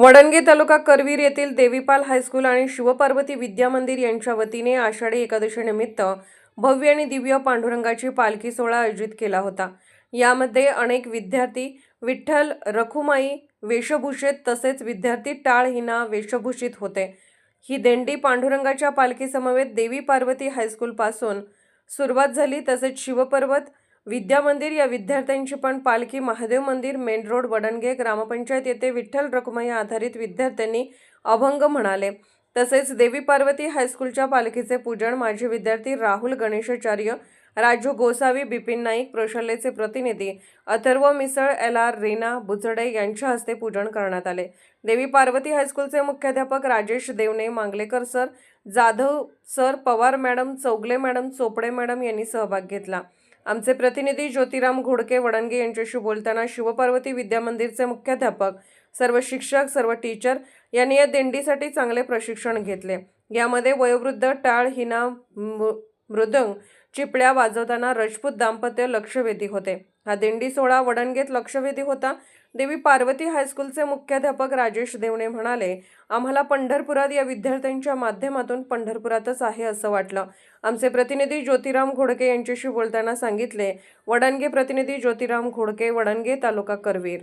वडणगे तालुका करवीर येथील देवीपाल हायस्कूल आणि शिवपार्वती विद्या मंदिर यांच्या वतीने आषाढी एकादशीनिमित्त भव्य आणि दिव्य पांडुरंगाची पालखी सोहळा आयोजित केला होता. यामध्ये अनेक विद्यार्थी विठ्ठल रखुमाई वेशभूषेत तसेच विद्यार्थी टाळ हिना वेशभूषित होते. ही देंडी पांडुरंगाच्या पालखीसमवेत देवी पार्वती हायस्कूलपासून सुरुवात झाली तसेच शिवपर्वत विद्या मंदिर या विद्यार्थ्यांची पण पालखी महादेव मंदिर मेन रोड वडणगे ग्रामपंचायत येथे विठ्ठल रखुमाई आधारित विद्यार्थ्यांनी अभंग म्हणाले. तसेच देवी पार्वती हायस्कूलच्या पालखीचे पूजन माजी विद्यार्थी राहुल गणेशाचार्य राजू गोसावी बिपिन नाईक प्रशालेचे प्रतिनिधी अथर्व मिसळ एल आर रीना बुचडे यांच्या हस्ते पूजन करण्यात आले. देवी पार्वती हायस्कूलचे मुख्याध्यापक Rajesh Devne Mangalekar sir Jadhav sir Pawar madam Chougale madam Chopade madam यांनी सहभाग घेतला. आमचे प्रतिनिधी ज्योतिराम घोडके वडणगे यांच्याशी बोलताना शिवपार्वती विद्या मंदिरचे मुख्याध्यापक सर्व शिक्षक सर्व टीचर यांनी या दिंडीसाठी चांगले प्रशिक्षण घेतले. यामध्ये वयोवृद्ध टाळ हिना मृ- मृदंग चिपळ्या वाजवताना रजपूत दाम्पत्य लक्षवेधी होते. हा दिंडी सोहळा वडणगेत लक्षवेधी होता. देवी पार्वती हायस्कूलचे मुख्याध्यापक राजेश देवणे म्हणाले आम्हाला पंढरपुरात या विद्यार्थ्यांच्या माध्यमातून पंढरपुरातच आहे असं वाटलं. आमचे प्रतिनिधी ज्योतिराम घोडके यांच्याशी बोलताना सांगितले वडणगे प्रतिनिधी ज्योतिराम घोडके वडणगे तालुका करवीर.